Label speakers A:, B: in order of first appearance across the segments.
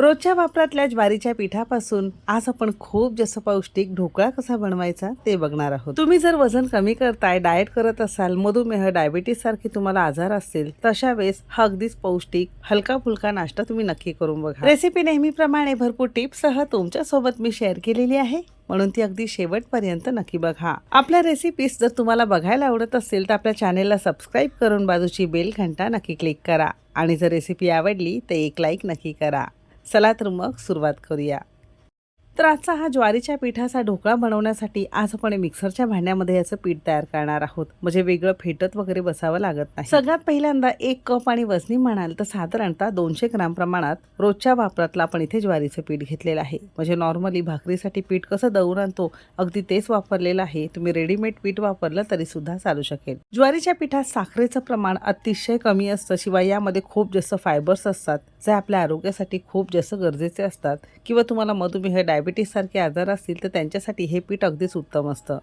A: रोजच्या वापरातल्या ज्वारीच्या पिठापासून आज आपण खूप जास्त पौष्टिक ढोकळा कसा बनवायचा ते बघणार आहोत. तुम्ही जर वजन कमी करताय डाएट करत असाल मधुमेह डायबिटीस सारखे तुम्हाला आजार असतील तशा वेळेस हा अगदीच पौष्टिक हलका फुलका नाश्ता तुम्ही नक्की करून बघा. रेसिपी नेहमीप्रमाणे भरपूर टिप्ससह तुमच्यासोबत मी शेअर केलेली आहे म्हणून ती अगदी शेवटपर्यंत नक्की बघा. आपल्या रेसिपीज जर तुम्हाला बघायला आवडत असेल तर आपल्या चॅनेलला सबस्क्राईब करून बाजूची बेल घंटा नक्की क्लिक करा. आणि जर रेसिपी आवडली तर एक लाईक नक्की करा. चला तर मग सुरुवात करूया. तर आजचा हा ज्वारीच्या पिठाचा ढोकळा बनवण्यासाठी आज आपण मिक्सरच्या भांड्यामध्ये याचं पीठ तयार करणार आहोत. म्हणजे वेगळं फेटत वगैरे बसावं लागत नाही. सगळ्यात पहिल्यांदा एक कप आणि वजनी म्हणाल तर साधारणतः दोनशे ग्राम प्रमाणात रोजच्या वापरातला आपण इथे ज्वारीचं पीठ घेतलेलं आहे. म्हणजे नॉर्मली भाकरीसाठी पीठ कसं दळून आणतो अगदी तेच वापरलेलं आहे. तुम्ही रेडीमेड पीठ वापरलं तरी सुद्धा चालू शकेल. ज्वारीच्या पिठात साखरेचं प्रमाण अतिशय कमी असतं. शिवाय यामध्ये खूप जास्त फायबर्स असतात जे आपल्या आरोग्यासाठी खूप जास्त गरजेचे असतात. किंवा तुम्हाला मधुमेह डायबिटीस डायबिटीससारखे आजार असतील तर त्यांच्यासाठी हे पीठ अगदीच उत्तम असतं.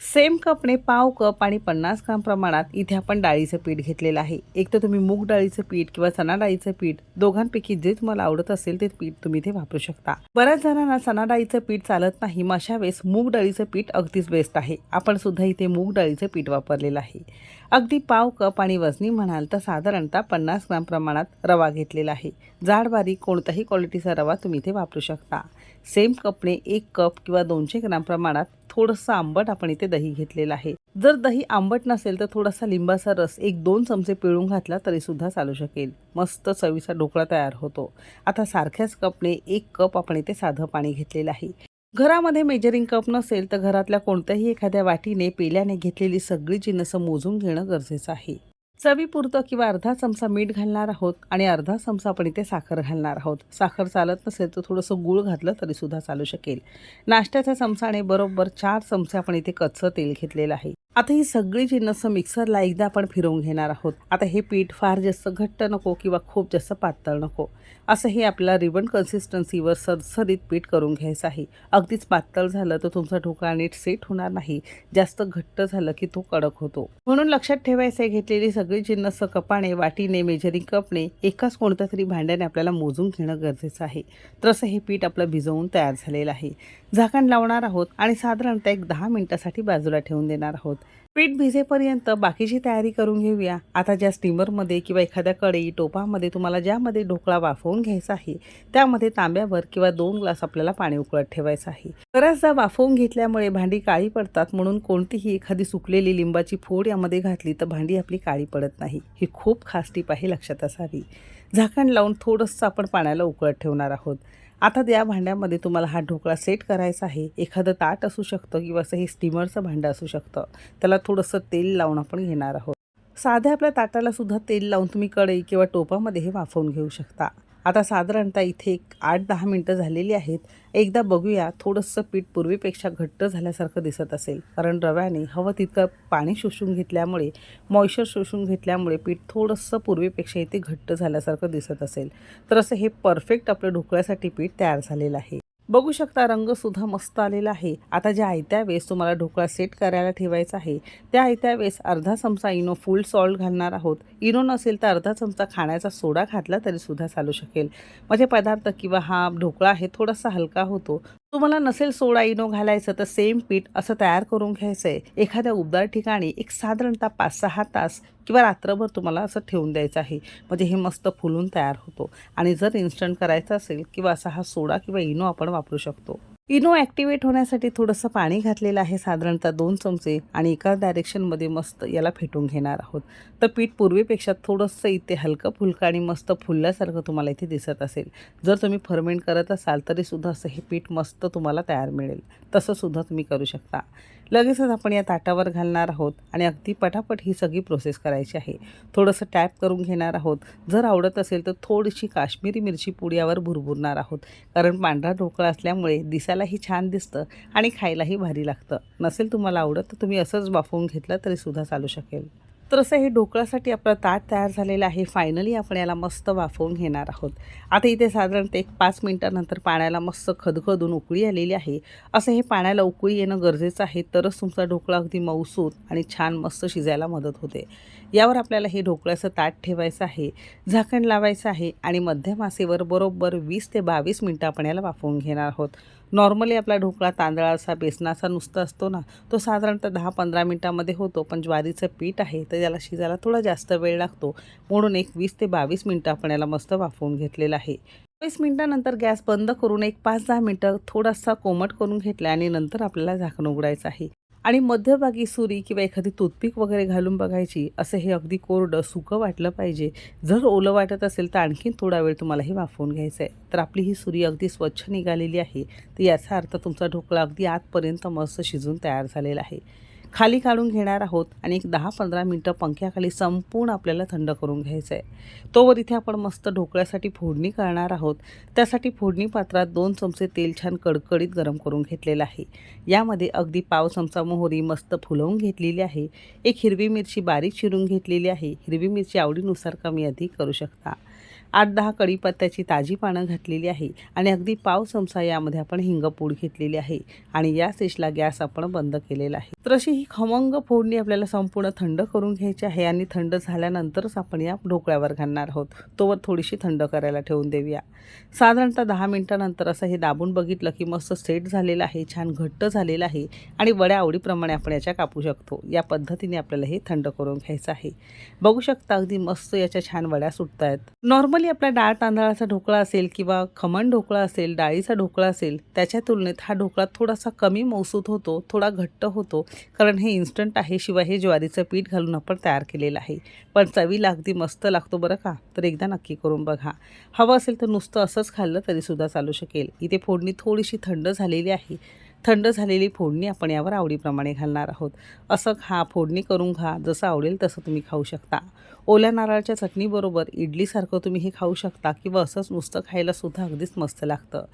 A: सेम कपने पाव कप आणि पन्नास ग्राम प्रमाणात इथे आपण डाळीचं पीठ घेतलेलं आहे. एक तर तुम्ही मूग डाळीचं पीठ किंवा चना डाळीचं पीठ दोघांपैकी जे तुम्हाला आवडत असेल ते पीठ तुम्ही इथे वापरू शकता. बऱ्याच जणांना चणा डाळीचं पीठ चालत नाही मग अशा वेळेस मूग डाळीचं पीठ अगदीच बेस्ट आहे. आपण सुद्धा इथे मूग डाळीचं पीठ वापरलेलं आहे. अगदी पाव कप आणि वजनी म्हणाल तर साधारणतः पन्नास ग्राम प्रमाणात रवा घेतलेला आहे. जाड बारीक कोणत्याही क्वालिटीचा रवा तुम्ही इथे वापरू शकता. सेम कपने एक कप किंवा दोनशे ग्राम प्रमाणात थोडंसं आंबट आपण इथे दही घेतलेलं आहे. जर दही आंबट नसेल तर थोडासा लिंबाचा रस एक दोन चमचे पिळून घातला तरी सुद्धा चालू शकेल. मस्त चवीचा ढोकळा तयार होतो. आता सारख्याच कपने एक कप आपण इथे साधं पाणी घेतलेलं आहे. घरामध्ये मेजरिंग कप नसेल तर घरातल्या कोणत्याही एखाद्या वाटीने पेल्याने घेतलेली सगळी जिन्नसं मोजून घेणं गरजेचं आहे. चवीपुरतं किंवा अर्धा चमचा मीठ घालणार आहोत आणि अर्धा चमचा आपण इथे साखर घालणार आहोत. साखर चालत नसेल तर थोडंसं गूळ घातलं तरी सुद्धा चालू शकेल. नाश्त्याच्या चमचाने बरोबर चार चमचे आपण इथे कच्चं तेल घेतलेलं आहे. आता ही सगळी जिन्नस मिक्सरला एकदा आपण फिरवून घेणार आहोत आता हे पीठ फार जास्त घट्ट नको किंवा खूप जास्त पातळ नको असं हे आपल्याला रिबन कन्सिस्टन्सीवर सरसरीत पीठ करून घ्यायचं आहे. अगदीच पातळ झालं तर तुमचा ढोकळा नीट सेट होणार नाही जास्त घट्ट झालं की तो कडक होतो. म्हणून लक्षात ठेवायचं आहे घेतलेली सगळी जिन्नस कपाने वाटीने मेजरिंग कपने एकाच कोणत्या तरी भांड्याने आपल्याला मोजून घेणं गरजेचं आहे. तर असं हे पीठ आपलं भिजवून तयार झालेलं आहे. झाकण लावणार आहोत आणि साधारणतः एक दहा मिनिटासाठी बाजूला ठेवून देणार आहोत. पीठ भिजेपर्यंत बाकीची तयारी करून घेऊया. आता ज्या स्टीमरमध्ये किंवा एखाद्या कढई टोपामध्ये तुम्हाला ज्यामध्ये ढोकळा वाफवून घ्यायचा आहे त्यामध्ये तांब्यावर किंवा दोन ग्लास आपल्याला पाणी उकळत ठेवायचं आहे. बऱ्याचदा वाफवून घेतल्यामुळे भांडी काळी पडतात म्हणून कोणतीही एखादी सुकलेली लिंबाची फोड यामध्ये घातली तर भांडी आपली काळी पडत नाही. ही खूप खास टीप आहे लक्षात असावी. झाकण लावून थोडंसं आपण पाण्याला उकळत ठेवणार आहोत. आता त्या भांड्यामध्ये तुम्हाला हा ढोकळा सेट करायचा आहे. एखादं ताट असू शकतं किंवा असं हे स्टीमरचं भांडं असू शकतं. त्याला थोडंसं तेल लावून आपण घेणार आहोत. साध्या आपल्या ताटाला सुद्धा तेल लावून तुम्ही कढई किंवा टोपामध्ये हे वाफवून घेऊ शकता. आता साधारणतः इथे एक आठ दहा मिनटं झालेली आहेत. एकदा बघूया थोडंसं पीठ पूर्वीपेक्षा घट्ट झाल्यासारखं दिसत असेल. कारण रव्याने हवं तितकं पाणी शोषून घेतल्यामुळे मॉइश्चर शोषून घेतल्यामुळे पीठ थोडंसं पूर्वीपेक्षा इथे घट्ट झाल्यासारखं दिसत असेल. तर असं हे परफेक्ट आपलं ढोकळ्यासाठी पीठ तयार झालेलं आहे. बघू शकता रंगसुद्धा मस्त आलेला आहे. आता ज्या आयत्या वेळेस तुम्हाला ढोकळा सेट करायला ठेवायचा आहे त्या आयत्या वेळेस अर्धा चमचा इनो फुल सॉल्ट घालणार आहोत. इनो नसेल तर अर्धा चमचा खाण्याचा सोडा घातला तरी सुद्धा चालू शकेल. म्हणजे पदार्थ किंवा हा ढोकळा आहे थोडासा हलका होतो. तुम्हाला नसेल सोडा इनो घालायचं तर सेम पीठ असं तयार करून घ्यायचं आहे एखाद्या उबदार ठिकाणी एक साधारणतः पाच सहा तास किंवा रात्रभर तुम्हाला असं ठेवून द्यायचं आहे. म्हणजे हे मस्त फुलून तयार होतो. आणि जर इन्स्टंट करायचं असेल किंवा असा हा सोडा किंवा इनो आपण वापरू शकतो. इनो ॲक्टिवेट होण्यासाठी थोडंसं पाणी घातलेलं आहे साधारणतः दोन चमचे आणि एका डायरेक्शनमध्ये मस्त याला फेटून घेणार आहोत. तर पीठ पूर्वीपेक्षा थोडंसं इथे हलकं फुलकं आणि मस्त फुलल्यासारखं तुम्हाला इथे दिसत असेल. जर तुम्ही फर्मेंट करत असाल तरीसुद्धा असं हे पीठ मस्त तुम्हाला तयार मिळेल. तसंसुद्धा तुम्ही करू शकता. लगेचच आपण या ताटावर घालणार आहोत आणि अगदी पटापट ही सगळी प्रोसेस करायची आहे. थोडंसं टॅप करून घेणार आहोत. जर आवडत असेल तर थोडीशी काश्मीरी मिरची पुड्यावर भुरभुरणार आहोत. कारण पांढरा ढोकळा असल्यामुळे दिसायलाही छान दिसतं आणि खायलाही भारी लागतं. नसेल तुम्हाला आवडत तर तुम्ही असंच बाफवून घेतलं तरीसुद्धा चालू शकेल. तर असं हे ढोकळ्यासाठी आपलं ताट तयार झालेलं आहे. फायनली आपण याला मस्त वाफवून घेणार आहोत. आता इथे साधारणतः एक पाच मिनटानंतर पाण्याला मस्त खदखदून उकळी आलेली आहे. असं हे पाण्याला उकळी येणं गरजेचं आहे. तरच तुमचा ढोकळा अगदी मऊसूत आणि छान मस्त शिजायला मदत होते. यावर आपल्याला हे ढोकळ्याचं ताट ठेवायचं आहे. झाकण लावायचं आहे आणि मध्यम आसेवर बरोबर वीस ते बावीस मिनटं आपण याला वाफवून घेणार आहोत. नॉर्मली आपला ढोकळा तांदळाचा बेसनाचा नुसता असतो ना तो साधारणतः दहा पंधरा मिनटामध्ये होतो. पण ज्वारीचं पीठ आहे तर याला शिजायला थोडा जास्त वेळ लागतो. म्हणून एक वीस ते बावीस मिनटं आपण याला मस्त वाफवून घेतलेलं आहे. वीस मिनटानंतर गॅस बंद करून एक पाच दहा मिनटं थोडासा कोमट करून घेतला आणि नंतर आपल्याला झाकण उघडायचं आहे. आणि मध्यभागी सुरी किंवा एखादी टूथपिक वगैरे घालून बघायची असं हे अगदी कोरडं सुकं वाटलं पाहिजे. जर ओलं वाटत असेल तर आणखीन थोडा वेळ तुम्हाला हे वाफवून घ्यायचं आहे. तर आपली ही सुरी अगदी स्वच्छ निघालेली आहे. तर याचा अर्थ तुमचा ढोकळा अगदी आतपर्यंत मस्त शिजून तयार झालेला आहे. खाली काढून घेणार आहोत आणि एक दहा पंधरा मिनटं पंख्याखाली संपूर्ण आपल्याला थंड करून घ्यायचं आहे तोवर इथे आपण मस्त ढोकळ्यासाठी फोडणी करणार आहोत. त्यासाठी फोडणी पात्रात दोन चमचे तेल छान कडकडीत गरम करून घेतलेलं आहे. यामध्ये अगदी पाव चमचा मोहरी मस्त फुलवून घेतलेली आहे. एक हिरवी मिरची बारीक चिरून घेतलेली आहे. हिरवी मिरची आवडीनुसार कमी अधिक करू शकता. आठ दहा कढीपत्त्याची ताजी पानं घातलेली आहे आणि अगदी पाव चमचा यामध्ये आपण हिंगपूड घेतलेली आहे आणि या स्टेजला गॅस आपण बंद केलेला आहे. तर अशी ही खमंग फोडणी आपल्याला संपूर्ण थंड करून घ्यायची आहे आणि थंड झाल्यानंतरच आपण या ढोकळ्यावर घालणार आहोत. तोवर थोडीशी थंड करायला ठेवून देऊया. साधारणतः दहा मिनटानंतर असं हे दाबून बघितलं की मस्त सेट झालेलं आहे छान घट्ट झालेलं आहे आणि वड्या आवडीप्रमाणे आपण याच्या कापू शकतो. या पद्धतीने आपल्याला हे थंड करून घ्यायचं आहे. बघू शकता अगदी मस्त याच्या छान वड्या सुटत आहेत नॉर्मली आपला डाळ तांदळाचा ढोकळा असेल किंवा खमण ढोकळा असेल डाळीचा ढोकळा असेल त्याच्या तुलनेत हा ढोकळा थोडासा कमी मौसूत होतो थोडा घट्ट होतो. कारण हे इन्स्टंट आहे शिवाय हे ज्वारीचं पीठ घालून आपण तयार केलेलं आहे. पण चवीला अगदी मस्त लागतो बरं का? तर एकदा नक्की करून बघा. हवं असेल तर नुसतं असंच खाल्लं तरीसुद्धा चालू शकेल. इथे फोडणी थोडीशी थंड झालेली आहे. थंड झालेली फोडणी आपण यावर आवडीप्रमाणे घालणार आहोत. असं खा फोडणी करून खा जसं आवडेल तसं तुम्ही खाऊ शकता. ओल्या नारळाच्या चटणीबरोबर इडलीसारखं तुम्ही हे खाऊ शकता किंवा असंच नुसतं खायला सुद्धा अगदीच मस्त लागतं.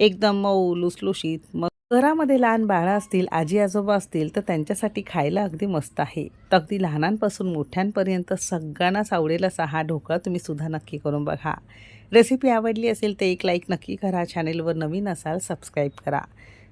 A: एकदम मऊ लुसलुशीत मग घरामध्ये लहान बाळं असतील आजी आजोबा असतील तर त्यांच्यासाठी खायला अगदी मस्त आहे. तर अगदी लहानांपासून मोठ्यांपर्यंत सगळ्यांनाच आवडेल असा हा ढोकळा तुम्ही सुद्धा नक्की करून बघा. रेसिपी आवडली असेल तर एक लाईक नक्की करा. चॅनेलवर नवीन असाल सबस्क्राईब करा.